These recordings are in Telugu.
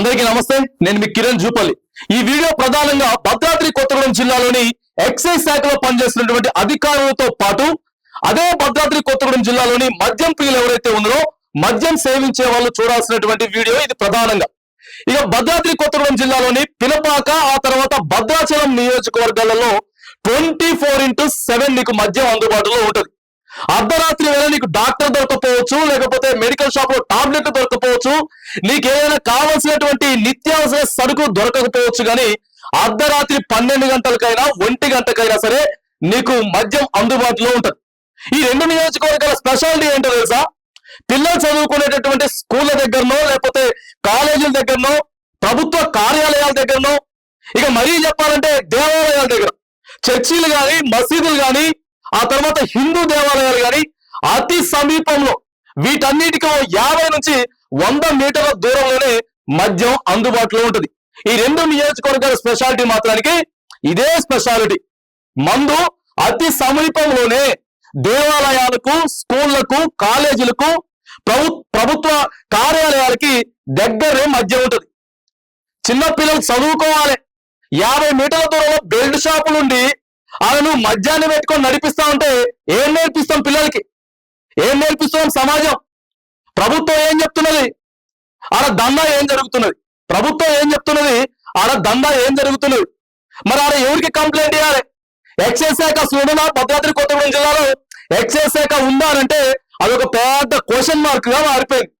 అందరికీ నమస్తే నేను మీ కిరణ్ జూపల్లి. ఈ వీడియో ప్రధానంగా భద్రాద్రి కొత్తగూడెం జిల్లాలోని ఎక్సైజ్ శాఖలో పనిచేస్తున్నటువంటి అధికారులతో పాటు అదే భద్రాద్రి కొత్తగూడెం జిల్లాలోని మద్యం ప్రియులు ఎవరైతే ఉన్నారో మద్యం సేవించే వాళ్ళు చూడాల్సినటువంటి వీడియో ఇది ప్రధానంగా. ఇక భద్రాద్రి కొత్తగూడెం జిల్లాలోని పిలపాక ఆ తర్వాత భద్రాచలం నియోజకవర్గాలలో ట్వంటీ ఫోర్ ఇంటూ సెవెన్ నీకు మద్యం అందుబాటులో ఉంటుంది. అర్ధరాత్రి వేళ నీకు డాక్టర్ దొరకపోవచ్చు లేకపోతే మెడికల్ షాప్లో టాబ్లెట్ దొరకపోవచ్చు నీకు ఏదైనా కావాల్సినటువంటి నిత్యావసర సరుకు దొరకకపోవచ్చు కానీ అర్ధరాత్రి పన్నెండు గంటలకైనా ఒంటి గంటకైనా సరే నీకు మద్యం అందుబాటులో ఉంటది. ఈ రెండు నియోజకవర్గాల స్పెషాలిటీ ఏంటో తెలుసా? పిల్లలు చదువుకునేటటువంటి స్కూళ్ళ దగ్గరనో లేకపోతే కాలేజీల దగ్గరనో ప్రభుత్వ కార్యాలయాల దగ్గరనో ఇక మరీ చెప్పాలంటే దేవాలయాల దగ్గర చర్చిలు కానీ మసీదులు కానీ ఆ తర్వాత హిందూ దేవాలయాలు కానీ అతి సమీపంలో వీటన్నిటికీ యాభై నుంచి వంద మీటర్ల దూరంలోనే మద్యం అందుబాటులో ఉంటుంది. ఈ రెండు నియోజకవర్గాల స్పెషాలిటీ మాత్రానికి ఇదే స్పెషాలిటీ. మందు అతి సమీపంలోనే దేవాలయాలకు స్కూళ్ళకు కాలేజీలకు ప్రభు ప్రభుత్వ కార్యాలయాలకి దగ్గరే మధ్య ఉంటుంది. చిన్నపిల్లలు చదువుకోవాలి. యాభై మీటర్ల దూరంలో బెల్ట్ షాపు నుండి ఆయను మద్యాన్ని పెట్టుకొని నడిపిస్తా ఉంటే ఏం నేర్పిస్తాం పిల్లలకి? ఏం నేర్పిస్తాం సమాజం? ప్రభుత్వం ఏం చెప్తున్నది? ఆడ దందా ఏం జరుగుతున్నది? ప్రభుత్వం ఏం చెప్తున్నది? ఆడ దందా ఏం జరుగుతున్నది? మరి ఆడ ఎవరికి కంప్లైంట్ చేయాలి ఎక్సైజ్ శాఖ సూడన భద్రాద్రి కొత్తగూడెం జిల్లాలో ఎక్సైజ్ శాఖ ఉందా అంటే అదొక పెద్ద క్వశ్చన్ మార్క్గా మారిపోయింది.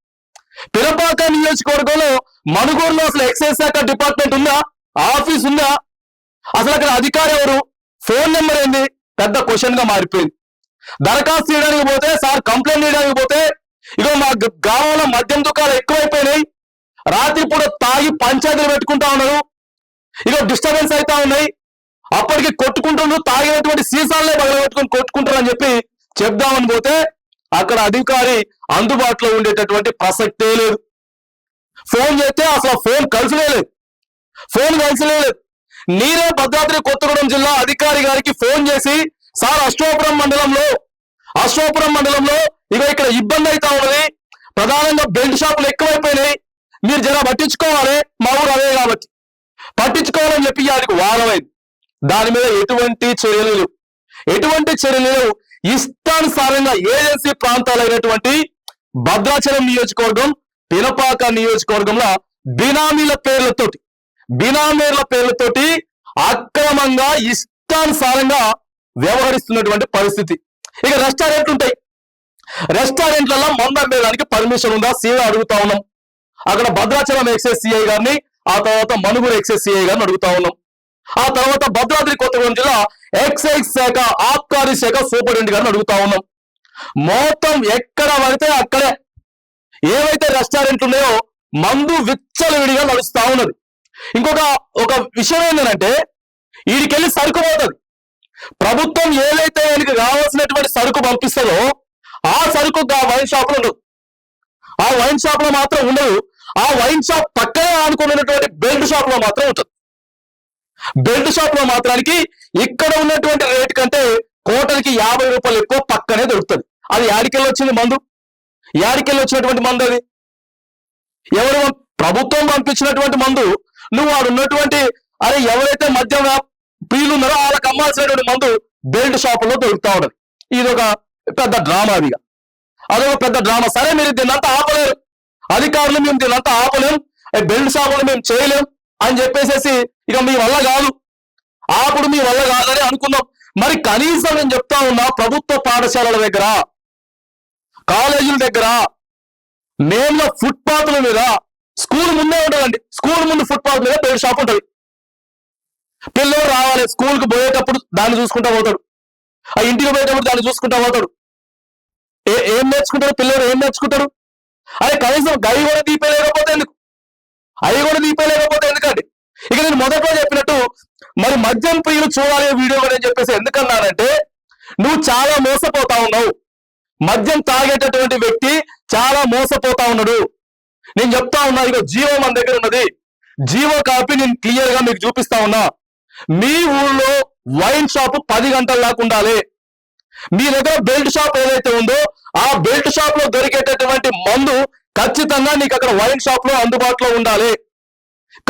పిరపాక నియోజకవర్గంలో మనుగూరులో అసలు ఎక్సైజ్ శాఖ డిపార్ట్మెంట్ ఉందా? ఆఫీస్ ఉందా? అసలు అక్కడ అధికారి ఎవరు? ఫోన్ నెంబర్ ఏంది? పెద్ద క్వశ్చన్గా మారిపోయింది. దరఖాస్తు చేయడానికి పోతే సార్ కంప్లైంట్ చేయడానికి పోతే ఇగో మా గ్రామంలో మద్యం దుకాణాలు ఎక్కువైపోయినాయి. రాత్రిపూట తాగి పంచాయతీలు పెట్టుకుంటా ఉన్నారు. ఇగో డిస్టర్బెన్స్ అవుతా ఉన్నాయి. అప్పటికి కొట్టుకుంటున్నారు తాగినటువంటి సీసాలనే పగలబెట్టుకుని కొట్టుకుంటారు అని చెప్పి చెప్దామని పోతే అక్కడ అధికారి అందుబాటులో ఉండేటటువంటి ప్రసక్తే లేదు. ఫోన్ చేస్తే అసలు ఫోన్ కలిసి లేదు. ఫోన్ కలిసినే లేదు నీరే భద్రాద్రి కొత్తగూడెం జిల్లా అధికారి గారికి ఫోన్ చేసి సార్ అశ్వపురం మండలంలో అశ్వపురం మండలంలో ఇక ఇక్కడ ఇబ్బంది అవుతా ఉన్నది. ప్రధానంగా బెల్ట్ షాపులు ఎక్కువైపోయినాయి. మీరు జర పట్టించుకోవాలి. మా ఊరు అదే కాబట్టి. పట్టించుకోవాలని చెప్పి వారికి వాదమైంది దాని మీద ఎటువంటి చర్యలు ఎటువంటి చర్యలు ఇష్టానుసారంగా ఏజెన్సీ ప్రాంతాలైనటువంటి భద్రాచలం నియోజకవర్గం పినపాక నియోజకవర్గంలో బినామీల పేర్లతోటి బినామీర్ల పేర్లతోటి అక్రమంగా ఇష్టానుసారంగా వ్యవహరిస్తున్నటువంటి పరిస్థితి. ఇక రెస్టారెంట్లు ఉంటాయి రెస్టారెంట్లలో మందు వేయడానికి పర్మిషన్ ఉందా? సీఏ అడుగుతా ఉన్నాం. అక్కడ భద్రాచలం ఎక్సైజ్ సిఐ గారిని ఆ తర్వాత మనుగురు ఎక్సైజ్ సిఐ గారిని అడుగుతా ఉన్నాం. ఆ తర్వాత భద్రాద్రి కొత్తగూడెం జిల్లా ఎక్సైజ్ శాఖ ఆబ్కారీ శాఖ సూపరింటెండెంట్ గారిని అడుగుతా ఉన్నాం. మొత్తం ఎక్కడ పడితే అక్కడే. ఏవైతే రెస్టారెంట్లు ఉన్నాయో మందు విచ్చలవిడిగా నడుస్తా ఉన్నది. ఇంకొక ఒక విషయం ఏంటంటే వీడికెళ్ళి సరుకు పోతుంది. ప్రభుత్వం ఏదైతే ఆయనకి కావాల్సినటువంటి సరుకు పంపిస్తుందో ఆ సరుకు ఆ వైన్ షాప్లో ఉండదు ఆ వైన్ షాప్లో మాత్రం ఉండదు ఆ వైన్ షాప్ పక్కనే ఆనుకున్నటువంటి బెల్ట్ షాప్లో మాత్రం ఉంటుంది. బెల్ట్ షాప్లో మాత్రానికి ఇక్కడ ఉన్నటువంటి రేట్ కంటే కోటలకి యాభై రూపాయలు ఎక్కువ పక్కనే దొరుకుతుంది. అది యాడికెళ్ళి వచ్చింది మందు? యాడికెళ్ళి వచ్చినటువంటి మందు అది? ఎవరు ప్రభుత్వం పంపించినటువంటి మందు నువ్వు వాడు ఉన్నటువంటి అరే ఎవరైతే మద్యం వ్యాప్- ప్రియులు ఉన్నారో వాళ్ళకి అమ్మాల్సినటువంటి మందు బెల్ట్ షాపుల్లో దొరుకుతా ఉండదు ఇది ఒక పెద్ద డ్రామా అదిగా అదొక పెద్ద డ్రామా. సరే మీరు దీన్నంతా ఆపలేరు. అధికారులు మేము దీన్నంతా ఆపలేం. బెల్ట్ షాపులు మేము చేయలేం అని చెప్పేసేసి ఇక మీ వల్ల కాదు. ఆపుడు మీ వల్ల కాదని అనుకున్నాం. మరి కనీసం నేను చెప్తా ఉన్నా ప్రభుత్వ పాఠశాలల దగ్గర కాలేజీల దగ్గర నేను ఫుట్పాత్ల మీద స్కూల్ ముందే ఉంటుందండి. స్కూల్ ముందు ఫుట్పాత్ మీద పేరు షాప్ ఉంటుంది. పిల్లలు రావాలి స్కూల్కు పోయేటప్పుడు దాన్ని చూసుకుంటా పోతాడు. ఆ ఇంటికి పోయేటప్పుడు దాన్ని చూసుకుంటా పోతాడు. ఏ- ఏం నేర్చుకుంటారు పిల్లలు ఏం నేర్చుకుంటారు అదే కనీసం గవి కూడా దీపేయలేకపోతే ఎందుకు? అవి కూడా దీపేయలేకపోతే ఎందుకండి? ఇక నేను మొదట్లో చెప్పినట్టు మరి మద్యం ప్రియులు చూడాలి వీడియో కూడా అని చెప్పేసి ఎందుకన్నానంటే నువ్వు చాలా మోసపోతా ఉన్నావు. మద్యం తాగేటటువంటి వ్యక్తి చాలా మోసపోతా ఉన్నాడు. నేను చెప్తా ఉన్నా ఇక జీవో మన దగ్గర ఉన్నది. జీవో కాపీ నేను క్లియర్గా మీకు చూపిస్తా ఉన్నా. మీ ఊళ్ళో వైన్ షాప్ పది గంటల దాకా ఉండాలి. మీ దగ్గర బెల్ట్ షాప్ ఏదైతే ఉందో ఆ బెల్ట్ షాప్లో దొరికేటటువంటి మందు ఖచ్చితంగా నీకు అక్కడ వైన్ షాప్లో అందుబాటులో ఉండాలి.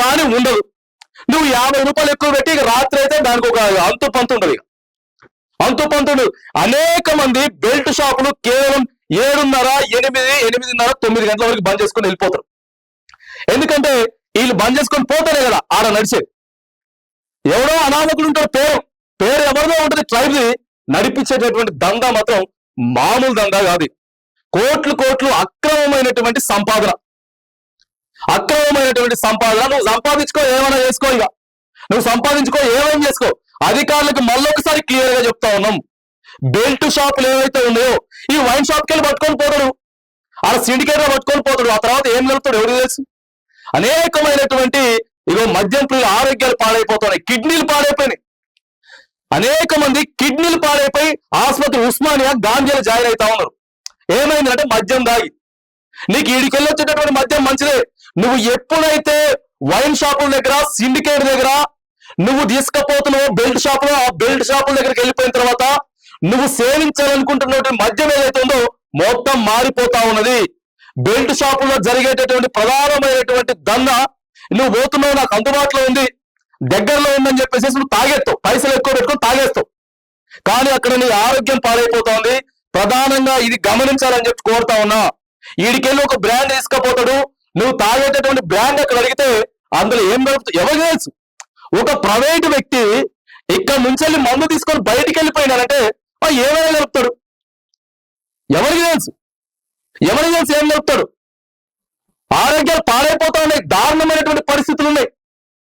కానీ ఉండదు. నువ్వు యాభై రూపాయలు ఎక్కువ పెట్టి రాత్రి అయితే దానికి ఒక అంతు పంతు ఉండదు ఇక. అంతు పంతు అనేక మంది బెల్ట్ షాపులు కేవలం ఏడున్నర ఎనిమిది ఎనిమిదిన్నర తొమ్మిది గంటల వరకు బంద్ చేసుకొని వెళ్ళిపోతారు. ఎందుకంటే వీళ్ళు బంద్ చేసుకొని పోతారే కదా ఆడ నడిచేది. ఎవడో అనామకులు ఉంటారు పేరు. పేరు ఎవరిదో ఉంటుంది ట్రైబ్ది నడిపించేటటువంటి దందా మాత్రం మామూలు దందా కాదు. కోట్లు కోట్లు అక్రమమైనటువంటి సంపాదన. అక్రమమైనటువంటి సంపాదన. నువ్వు సంపాదించుకో ఏమైనా చేసుకో ఇక. నువ్వు సంపాదించుకో ఏమైనా చేసుకో. అధికారులకు మళ్ళొకసారి క్లియర్గా చెప్తా ఉన్నాం. బెల్ట్ షాపులు ఏవైతే ఉన్నాయో ఈ వైన్ షాప్కి వెళ్ళి పట్టుకొని పోతాడు. ఆ సిండికేట్ పట్టుకొని పోతాడు. ఆ తర్వాత ఏం నడుపుతాడు ఎవరు తెలుసు? అనేకమైనటువంటి ఇగో మద్యం ప్రియుల ఆరోగ్యాలు పాడైపోతున్నాయి. కిడ్నీలు పాడైపోయినాయి. అనేక మంది కిడ్నీలు పాడైపోయి ఆసుపత్రి ఉస్మానియా గాంధీలు జాయిన్ అవుతా ఉన్నారు. ఏమైందంటే మద్యం దాగి. నీకు ఈడికెళ్ళి వచ్చేటటువంటి మద్యం మంచిదే. నువ్వు ఎప్పుడైతే వైన్ షాపుల దగ్గర సిండికేట్ దగ్గర నువ్వు తీసుకపోతున్నావు బెల్ట్ షాపులో ఆ బెల్ట్ షాపుల దగ్గరికి వెళ్ళిపోయిన తర్వాత నువ్వు సేవించాలనుకుంటున్నటువంటి మద్యం ఏదైతే ఉందో మొత్తం మారిపోతా ఉన్నది. బెల్ట్ షాపుల్లో జరిగేటటువంటి ప్రధానమైనటువంటి దంద నువ్వు పోతున్నావు నాకు అందుబాటులో ఉంది దగ్గరలో ఉందని చెప్పేసి నువ్వు తాగేస్తావు పైసలు ఎక్కువ పెట్టుకొని తాగేస్తావు. కానీ అక్కడ నీ ఆరోగ్యం పాడైపోతుంది ప్రధానంగా ఇది గమనించాలని చెప్పి కోరుతా ఉన్నా. వీడికెళ్ళి ఒక బ్రాండ్ తీసుకపోతాడు. నువ్వు తాగేటటువంటి బ్రాండ్ అక్కడ అడిగితే అందులో ఏం దొరుకుతుంది ఎవరు తెలుసు? ఒక ప్రైవేట్ వ్యక్తి ఇక్కడ నుంచి వెళ్ళి మందు తీసుకొని బయటికి వెళ్ళిపోయినాడంటే ఏమైనా కలుపుతాడు ఎవరికి తెలుసు? ఎవరికి తెలుసు ఏం కలుపుతాడు ఆరోగ్యాలు పాడైపోతా ఉన్నాయి దారుణమైనటువంటి పరిస్థితులు ఉన్నాయి.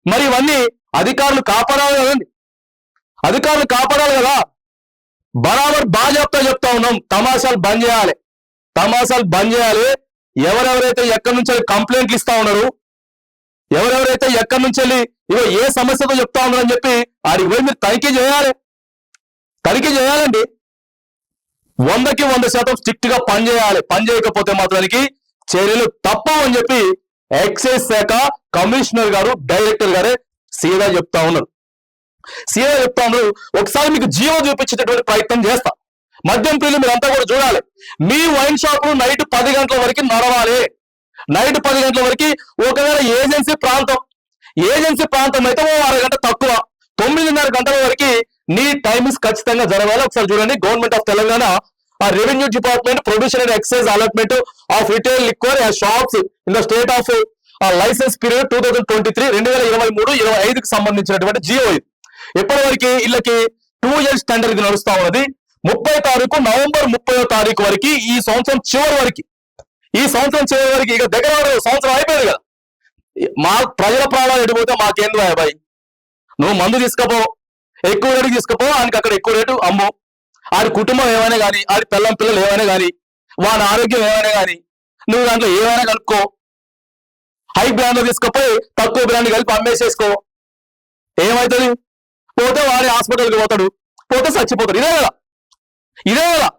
మరి ఇవన్నీ అధికారులు కాపాడాలి కదండి. అధికారులు కాపాడాలి కదా. బరాబర్ బాగా చెప్తా ఉన్నాం తమాషాలు బంద్ చేయాలి. తమాషాలు బంద్ చేయాలి. ఎవరెవరైతే ఎక్కడి నుంచి వెళ్ళి కంప్లైంట్లు ఇస్తా ఉన్నారు ఎవరెవరైతే ఎక్కడి నుంచి వెళ్ళి ఇవో ఏ సమస్యతో చెప్తా ఉన్నారని చెప్పి ఆడికి పోయి మీరు తనిఖీ చేయాలి. తనిఖీ చేయాలండి. వందకి వంద శాతం స్ట్రిక్ట్గా పని చేయాలి. పని చేయకపోతే మాత్రానికి చర్యలు తప్పవు అని చెప్పి ఎక్సైజ్ శాఖ కమిషనర్ గారు డైరెక్టర్ గారే సీదా చెప్తా ఉన్నారు. సీదా చెప్తా ఉన్నారు ఒకసారి మీకు జీవో చూపించేటటువంటి ప్రయత్నం చేస్తా. మద్యం పిల్లలు మీరు అంతా కూడా చూడాలి. మీ వైన్ షాప్ నైట్ పది గంటల వరకు నడవాలి. నైట్ పది గంటల వరకు ఒకవేళ ఏజెన్సీ ప్రాంతం ఏజెన్సీ ప్రాంతం అయితే ఓ అరగంట తక్కువ. తొమ్మిదిన్నర గంటల వరకు నీ టైమింగ్స్ ఖచ్చితంగా జరగాలి. ఒకసారి చూడండి గవర్నమెంట్ ఆఫ్ తెలంగాణ ఆ revenue department production and excise allotment of retail liquor shops in the state of licence period two thousand twenty three రెండు వేల ఇరవై మూడు ఇరవై ఐదుకి సంబంధించినటువంటి జియో ఇది ఇప్పటి వరకు వీళ్ళకి టూ ఇయర్స్ టెండర్ ఇది నడుస్తా ఉన్నది. ముప్పై తారీఖు నవంబర్ ముప్పై తారీఖు వరకు ఈ సంవత్సరం చివరి వరకు. ఈ సంవత్సరం చివరి వరకు ఇక దగ్గర సంవత్సరం అయిపోయింది కదా. మా ప్రజల ప్రాణాలు ఎడిపోతే మాకేంది బాయ్? నువ్వు మందు తీసుకపో. ఎక్కువ రేటు తీసుకుపో ఆయనకి అక్కడ ఎక్కువ రేటు అమ్ము. ఆడి కుటుంబం ఏమైనా కానీ ఆడి పిల్లం పిల్లలు ఏమైనా కానీ వాడి ఆరోగ్యం ఏమైనా కానీ నువ్వు దాంట్లో ఏమైనా కనుక్కో. హై బ్రాండ్ తీసుకుపోయి తక్కువ బ్రాండ్ కలిపి అమ్మేసేసుకో. ఏమవుతుంది పోతే వాడి హాస్పిటల్కి పోతాడు. పోతే చచ్చిపోతాడు. ఇదే కదా. ఇదే కదా.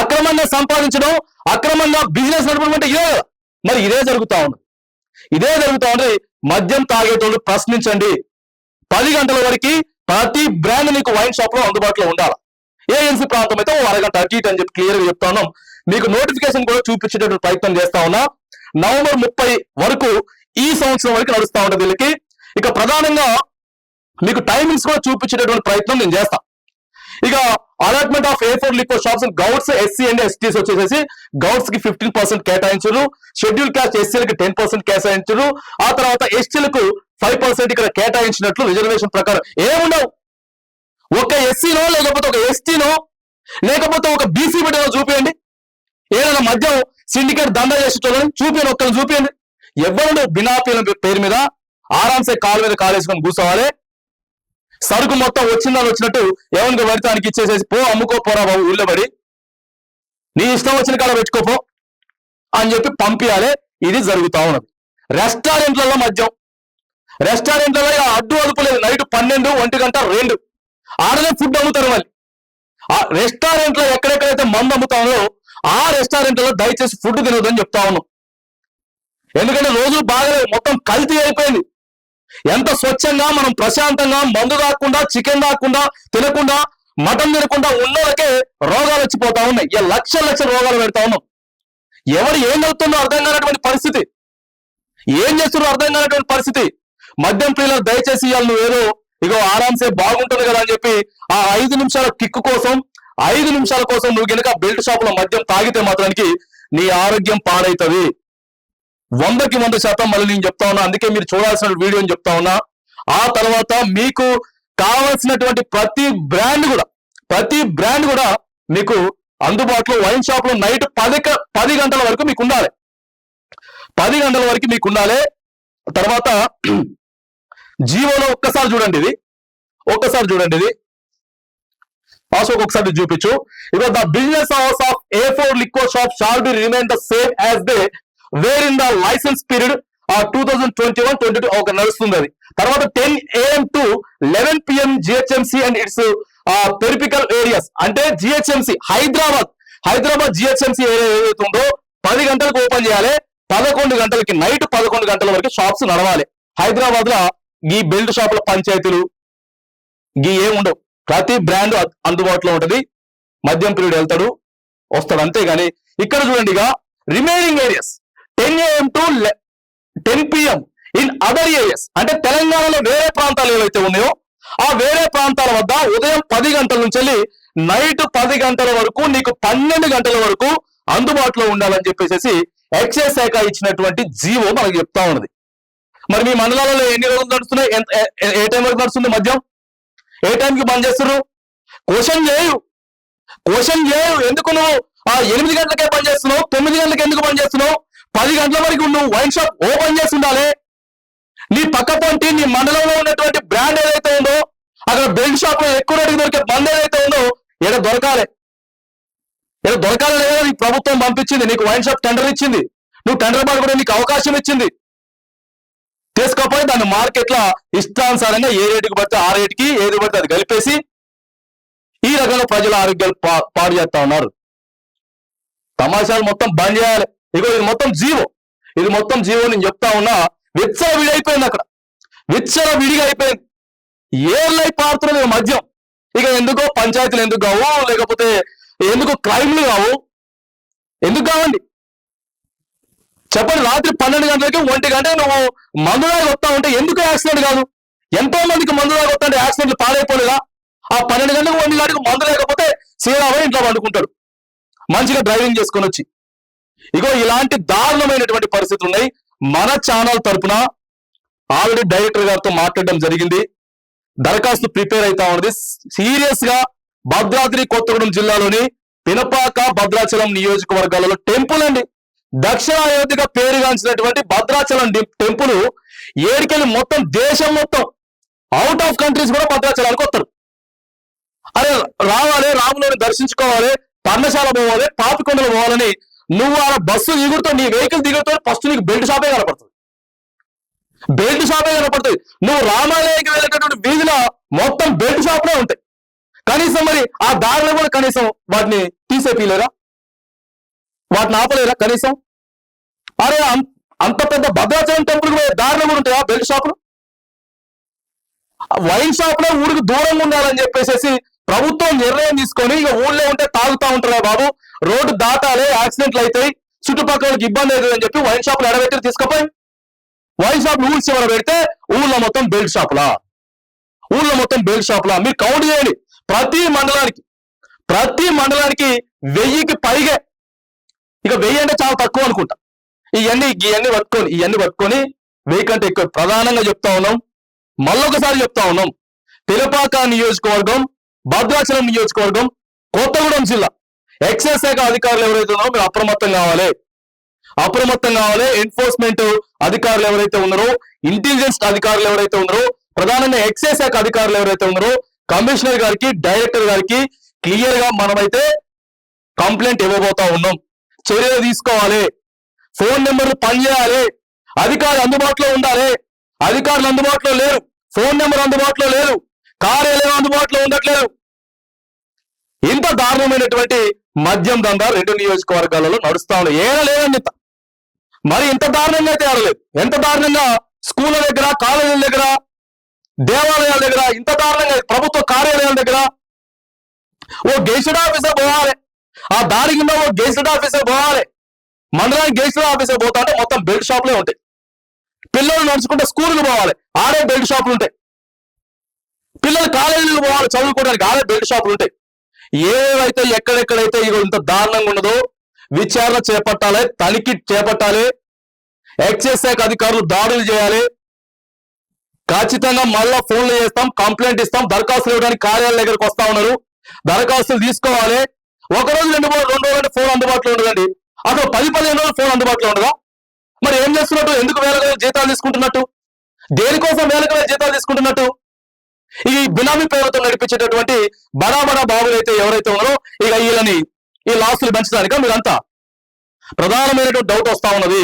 అక్రమంగా సంపాదించడం అక్రమంగా బిజినెస్ నడపడం అంటే ఇదే కదా. మరి ఇదే జరుగుతా ఉంది. ఇదే జరుగుతా ఉంది. మద్యం తాగేటోళ్ళు ప్రశ్నించండి. పది గంటల వరకు ప్రతి బ్రాండ్ నీకు వైన్ షాప్లో అందుబాటులో ఉండాలి. ఏఎన్సీ ప్రాంతం అయితే ఓ అరగంట అటు ఇటు అని చెప్పి క్లియర్గా చెప్తాను మీకు నోటిఫికేషన్ కూడా చూపించేటటువంటి ప్రయత్నం చేస్తా ఉన్నా. నవంబర్ ముప్పై వరకు ఈ సంవత్సరం వరకు నడుస్తా ఉంటుంది వీళ్ళకి. ఇక ప్రధానంగా మీకు టైమింగ్స్ కూడా చూపించేటటువంటి ప్రయత్నం నేను చేస్తా. ఇక allotment of A four liquor shops Gouds SC and STs వచ్చేసేసి గౌడ్స్కి ఫిఫ్టీన్ పర్సెంట్ కేటాయించారు షెడ్యూల్ క్యాస్ట్ ఎస్సీలకు టెన్ పర్సెంట్ కేటాయించారు ఆ తర్వాత ఎస్టీలకు ఫైవ్ పర్సెంట్ ఇక్కడ కేటాయించినట్లు రిజర్వేషన్ ప్రకారం ఏముండవు? ఒక ఎస్సీనో లేకపోతే ఒక ఎస్టీనో లేకపోతే ఒక బీసీ బిడ్డలో చూపించండి ఏదైనా మద్యం సిండికేట్ దందా చేసేటోళ్ళని చూపించండి ఒక్కరిని చూపించండి ఎవరు బినాపీల పేరు మీద ఆరాంసే కాలు మీద కాలేసుకొని కూర్చోవాలి. సరుకు మొత్తం వచ్చిందని వచ్చినట్టు ఎవరికి పడితే ఆయనకి ఇచ్చేసేసి పో అమ్ముకో పోరా బాబు ఊళ్ళో పడి. నీ ఇష్టం వచ్చిన కాడ పెట్టుకోపో అని చెప్పి పంపించాలి ఇది జరుగుతా ఉన్నది. రెస్టారెంట్లలో మద్యం. రెస్టారెంట్లలో అడ్డు అదుపు లేదు. నైట్ పన్నెండు ఒంటి గంట రెండు. ఆడనే ఫుడ్ అమ్ముతారు మళ్ళీ ఆ రెస్టారెంట్లో ఎక్కడెక్కడైతే మందు అమ్ముతామో ఆ రెస్టారెంట్లలో దయచేసి ఫుడ్ తినొద్దని చెప్తా ఉన్నాం. ఎందుకంటే రోజులు బాగా మొత్తం కల్తీ అయిపోయింది. ఎంత స్వచ్ఛంగా మనం ప్రశాంతంగా మందు కాకుండా చికెన్ కాకుండా తినకుండా మటన్ తినకుండా ఉన్నోళ్ళకే రోగాలు వచ్చిపోతా ఉన్నాయి. ఇక లక్షల లక్షల రోగాలు పెడతా ఉన్నాం. ఎవరు ఏం కలుగుతుందో అర్థం కానటువంటి పరిస్థితి. ఏం చేస్తున్నారో అర్థం కానటువంటి పరిస్థితి. మద్యం ప్రియులకు దయచేసి ఇవాళ నువ్వు ఏదో ఇగో ఆరాంసే బాగుంటుంది కదా అని చెప్పి ఆ ఐదు నిమిషాల కిక్ కోసం ఐదు నిమిషాల కోసం నువ్వు గనక బెల్ట్ షాప్లో మద్యం తాగితే మాత్రానికి నీ ఆరోగ్యం పాడైతది. వందకి వంద శాతం మళ్ళీ నేను చెప్తా ఉన్నా. అందుకే మీరు చూడాల్సిన వీడియోని చెప్తా ఉన్నా. ఆ తర్వాత మీకు కావలసినటువంటి ప్రతి బ్రాండ్ కూడా ప్రతి బ్రాండ్ కూడా మీకు అందుబాటులో వైన్ షాప్లో నైట్ పది క- పది గంటల వరకు మీకు ఉండాలి. పది గంటల వరకు మీకు ఉండాలి. తర్వాత జియోలో ఒక్కసారి చూడండి ఇది. ఒక్కసారి చూడండి ఇది. అశోక్ ఒకసారి చూపించు. ఇక the business house of A four liquor shop shall be remain the same as they were in the licence period two thousand twenty one twenty two ఒక నడుస్తుంది అది తర్వాత ten AM to eleven PM GHMC and its peripheral areas అంటే GHMC Hyderabad. Hyderabad GHMC area ఏదైతే ఉందో పది గంటలకు ఓపెన్ చేయాలి. పదకొండు గంటలకి నైట్ పదకొండు గంటల వరకు షాప్స్ నడవాలి. హైదరాబాద్లో ఈ బెల్ట్ షాపుల పంచాయతీలు గీ ఏం ఉండవు. ప్రతి బ్రాండ్ అందుబాటులో ఉంటది. మద్యం పీరియడ్ వెళ్తాడు వస్తాడు. అంతేగాని ఇక్కడ చూడండి ఇక remaining areas ten AM to ten PM in other areas అంటే తెలంగాణలో వేరే ప్రాంతాలు ఏవైతే ఉన్నాయో ఆ వేరే ప్రాంతాల వద్ద ఉదయం పది గంటల నుంచి వెళ్ళి నైట్ పది గంటల వరకు నీకు పన్నెండు గంటల వరకు అందుబాటులో ఉండాలని చెప్పేసి ఎక్సైజ్ శాఖ ఇచ్చినటువంటి జీవో మనకు చెప్తా ఉన్నది. మరి మీ మండలాలలో ఎన్ని రోజులు నడుస్తున్నాయి? ఎంత- ఏ- టైం వరకు నడుస్తుంది మద్యం? ఏ టైంకి బంద్ చేస్తున్నారు క్వశ్చన్ చేయు. క్వశ్చన్ చేయు. ఎందుకు నువ్వు ఆ ఎనిమిది గంటలకే పని చేస్తున్నావు? తొమ్మిది గంటలకు ఎందుకు పని చేస్తున్నావు? పది గంటల వరకు నువ్వు వైన్ షాప్ ఓపెన్ చేసి ఉండాలి. నీ పక్క పొంటి నీ మండలంలో ఉన్నటువంటి బ్రాండ్ ఏదైతే ఉందో అక్కడ బెల్ట్ షాప్లో ఎక్కువ రేటుకి దొరికే బంద్ ఏదైతే ఉందో ఇక్కడ దొరకాలి. ఇక్కడ దొరకాలి లేదా నీకు ప్రభుత్వం పంపించింది నీకు వైన్ షాప్ టెండర్ ఇచ్చింది. నువ్వు టెండర్ బాల్ కూడా నీకు అవకాశం ఇచ్చింది. తీసుకోపోయి దాన్ని మార్కెట్లో ఇష్టానుసారంగా ఏ రేటుకి పడితే ఆ రేటుకి ఏది పడితే అది కలిపేసి ఈ రకంగా ప్రజల ఆరోగ్యాలు పా- పాడు చేస్తా ఉన్నారు. తమాషాలు మొత్తం బంద్ చేయాలి. ఇగో ఇది మొత్తం జీవో. ఇది మొత్తం జీవో నేను చెప్తా ఉన్నా విచ్చల విడి అయిపోయింది అక్కడ. విచ్చల విడిగా అయిపోయింది ఏర్లై పారుతున్నది మద్యం. ఇక ఎందుకో పంచాయతీలు ఎందుకు కావు లేకపోతే ఎందుకు క్రైమ్లు కావు? ఎందుకు కావండి? చెప్పండి రాత్రి పన్నెండు గంటలకి ఒంటి గంట నువ్వు మందు దాకా వస్తా ఉంటే ఎందుకు యాక్సిడెంట్ కాదు? ఎంతో మందికి మందు దాకా వస్తా ఉంటే యాక్సిడెంట్లు పాడైపోలేదా? ఆ పన్నెండు గంటలకు ఒంటి గంటకు మందు లేకపోతే సీరాబాయి ఇంట్లో వండుకుంటాడు మంచిగా డ్రైవింగ్ చేసుకొని వచ్చి. ఇగో ఇలాంటి దారుణమైనటువంటి పరిస్థితులు ఉన్నాయి. మన ఛానల్ తరపున ఆల్రెడీ డైరెక్టర్ గారితో మాట్లాడడం జరిగింది. దరఖాస్తు ప్రిపేర్ అవుతా ఉన్నది. సీరియస్గా భద్రాద్రి కొత్తగూడెం జిల్లాలోని పినపాక భద్రాచలం నియోజకవర్గాలలో టెంపుల్ అండి. దక్షిణ అయోధ్యగా పేరుగాంచినటువంటి భద్రాచలం టెంపుల్ ఏడికెళ్ళి మొత్తం దేశం మొత్తం అవుట్ ఆఫ్ కంట్రీస్ కూడా భద్రాచలానికి వస్తారు. అరే రావాలి రాములని దర్శించుకోవాలి పర్ణశాల పోవాలి పాపికొండలు పోవాలని నువ్వు ఆ బస్సు దిగుడుతో నీ వెహికల్ దిగుతావు ఫస్ట్ నీకు బెల్ట్ షాపే కనపడుతుంది. బెల్ట్ షాపే కనపడుతుంది. నువ్వు రామాలయానికి వెళ్ళేటటువంటి వీధిలో మొత్తం బెల్ట్ షాప్లే ఉంటాయి. కనీసం మరి ఆ దారిలో కూడా కనీసం వాటిని తీసేపీలేరా వాటిని ఆపలేరా కనీసం? అరే అంత పెద్ద భద్రాచలం టెంపుల్ దారిలో కూడా ఉంటాయా బెల్ట్ షాపులు? వైన్ షాప్లో ఊరికి దూరంగా ఉండాలని చెప్పేసి ప్రభుత్వం నిర్ణయం తీసుకొని ఇక ఊళ్ళో ఉంటే తాగుతా ఉంటారా బాబు? రోడ్డు దాటాలే యాక్సిడెంట్లు అవుతాయి చుట్టుపక్కల ఇబ్బంది అవుతుంది అని చెప్పి వైన్ షాప్ ఎడబెట్టి తీసుకుపోయి. వైన్ షాప్ ఊరి చివర పెడితే ఊళ్ళో మొత్తం బెల్ట్ షాపులా. ఊళ్ళో మొత్తం బెల్ట్ షాపులా. మీరు కౌంట్ చేయండి. ప్రతి మండలానికి ప్రతి మండలానికి వెయ్యికి పైగే ఇక వెయ్యి అంటే చాలా తక్కువ అనుకుంటా. ఇవన్నీ ఇవన్నీ పట్టుకొని ఇవన్నీ పట్టుకొని వెయ్యి కంటే ఎక్కువ ప్రధానంగా చెప్తా ఉన్నాం. మళ్ళొకసారి చెప్తా ఉన్నాం. తెలపాక నియోజకవర్గం భద్రాచలం నియోజకవర్గం కొత్తగూడెం జిల్లా. ఎక్సైజ్ శాఖ అధికారులు ఎవరైతే ఉన్నారో మీరు అప్రమత్తం కావాలి. అప్రమత్తం కావాలి. ఎన్ఫోర్స్మెంట్ అధికారులు ఎవరైతే ఉన్నారో ఇంటెలిజెన్స్ అధికారులు ఎవరైతే ఉన్నారో ప్రధానంగా ఎక్సైజ్ శాఖ అధికారులు ఎవరైతే ఉన్నారో కమిషనర్ గారికి డైరెక్టర్ గారికి క్లియర్గా మనమైతే కంప్లైంట్ ఇవ్వబోతా ఉన్నాం. చర్యలు తీసుకోవాలి. ఫోన్ నెంబర్లు పనిచేయాలి. అధికారులు అందుబాటులో ఉండాలి. అధికారులు అందుబాటులో లేరు. ఫోన్ నెంబర్ అందుబాటులో లేరు. కార్యాలయం అందుబాటులో ఉండట్లేదు. ఇంత దారుణమైనటువంటి మద్యం దందా రెండు నియోజకవర్గాలలో నడుస్తా ఉన్నాయి ఏడ లేదండి మరి ఇంత దారుణంగా అయితే ఏడలేదు ఎంత దారుణంగా స్కూళ్ళ దగ్గర కాలేజీల దగ్గర దేవాలయాల దగ్గర ఇంత దారుణంగా ప్రభుత్వ కార్యాలయాల దగ్గర ఓ గెజిటెడ్ ఆఫీసర్ పోవాలి. ఆ దారి కింద ఓ గెజిటెడ్ ఆఫీసర్ పోవాలి. మండలానికి గెజిటెడ్ ఆఫీసర్ పోతా అంటే మొత్తం బెల్ట్ షాప్లే ఉంటాయి. పిల్లలు నడుచుకుంటే స్కూల్కి పోవాలి. ఆడే బెల్ట్ షాపులు ఉంటాయి. పిల్లలు కాలేజీలకు పోవాలి చదువుకోవడానికి ఆడే బెల్ట్ షాపులు ఉంటాయి. ఏవైతే ఎక్కడెక్కడైతే ఇక ఇంత దారుణంగా ఉన్నదో విచారణ చేపట్టాలి తనిఖీ చేపట్టాలి ఎక్సైజ్ శాఖ అధికారులు దాడులు చేయాలి ఖచ్చితంగా మళ్ళా ఫోన్లు చేస్తాం కంప్లైంట్ ఇస్తాం దరఖాస్తులు ఇవ్వడానికి కార్యాలయం దగ్గరకు వస్తా ఉన్నారు. దరఖాస్తులు తీసుకోవాలి. ఒక రోజు రెండు రోజులు రెండు రోజులు ఫోన్ అందుబాటులో ఉండదండి. అసలు పది పదిహేను రోజులు ఫోన్ అందుబాటులో ఉండదా? మరి ఏం చేస్తున్నట్టు? ఎందుకు వేల జీతాలు తీసుకుంటున్నట్టు? దేనికోసం వేలకు జీతాలు తీసుకుంటున్నట్టు? ఈ బినామీ పేరుతో నడిపించేటటువంటి బడా బడా బాబులు అయితే ఎవరైతే ఉన్నారో ఇక వీళ్ళని ఈ లాస్తులు పెంచడానిక మీరంతా? ప్రధానమైనటువంటి డౌట్ వస్తా ఉన్నది.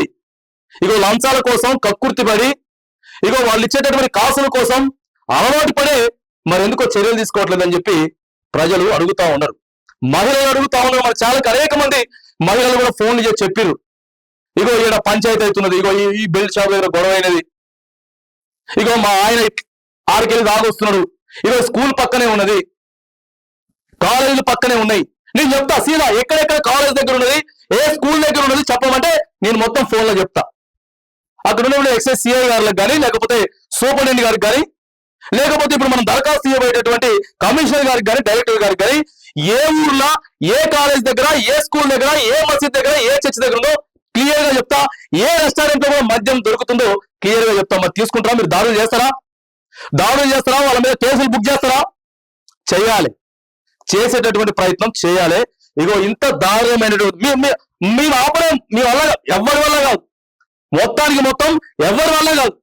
ఇగో లంచాల కోసం కక్కుర్తి పడి ఇగో వాళ్ళు ఇచ్చేటటువంటి కాసుల కోసం అలవాటు పడే మరి ఎందుకో చర్యలు తీసుకోవట్లేదని చెప్పి ప్రజలు అడుగుతా ఉన్నారు. మహిళలు అడుగుతా ఉన్నారు. మరి చాలా అనేక మంది మహిళలు కూడా ఫోన్లు చేసి చెప్పిర్రు. ఇగో ఈడ పంచాయతీ అవుతున్నది. ఇగో ఈ- ఈ షాప్ దగ్గర గొడవ అయినది ఇగో మా ఆయన ఆడికెళ్ళి దాగొస్తున్నాడు ఇగో స్కూల్ పక్కనే ఉన్నది. కాలేజీలు పక్కనే ఉన్నాయి. నేను చెప్తా సీదా ఎక్కడెక్కడ కాలేజ్ దగ్గర ఉన్నది ఏ స్కూల్ దగ్గర ఉన్నది చెప్పమంటే నేను మొత్తం ఫోన్లో చెప్తా. అక్కడ ఉన్న ఎక్సైజ్ సిఐ గారికి కానీ లేకపోతే సూపరింటెండెంట్ గారికి కానీ లేకపోతే ఇప్పుడు మనం దరఖాస్తు చేయబోయేటటువంటి కమిషనర్ గారికి కానీ డైరెక్టర్ గారికి కానీ ఏ ఊర్లో ఏ కాలేజ్ దగ్గర ఏ స్కూల్ దగ్గర ఏ మసీద్ దగ్గర ఏ చర్చ్ దగ్గర ఉందో క్లియర్గా చెప్తా. ఏ రెస్టారెంట్లో కూడా మద్యం దొరుకుతుందో క్లియర్గా చెప్తా. మరి తీసుకుంటారా? మీరు దారులు చేస్తారా? దాడులు చేస్తారా? వాళ్ళ మీద కేసులు బుక్ చేస్తారా? చేయాలి. చేసేటటువంటి ప్రయత్నం చేయాలి. ఇగో ఇంత దారుణమైనటువంటి మీ- మీ- మేము మీ వల్ల ఎవరి వల్ల కాదు. మొత్తానికి మొత్తం ఎవరి వల్ల కాదు.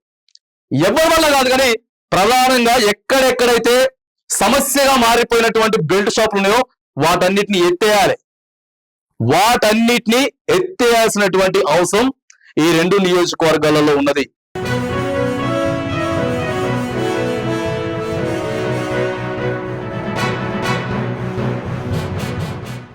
ఎవరి వల్ల కాదు కానీ ప్రధానంగా ఎక్కడెక్కడైతే సమస్యగా మారిపోయినటువంటి బెల్ట్ షాపులు ఉన్నాయో వాటన్నిటిని ఎత్తేయాలి. వాటన్నిటిని ఎత్తేయాల్సినటువంటి అవసరం ఈ రెండు నియోజకవర్గాలలో ఉన్నది.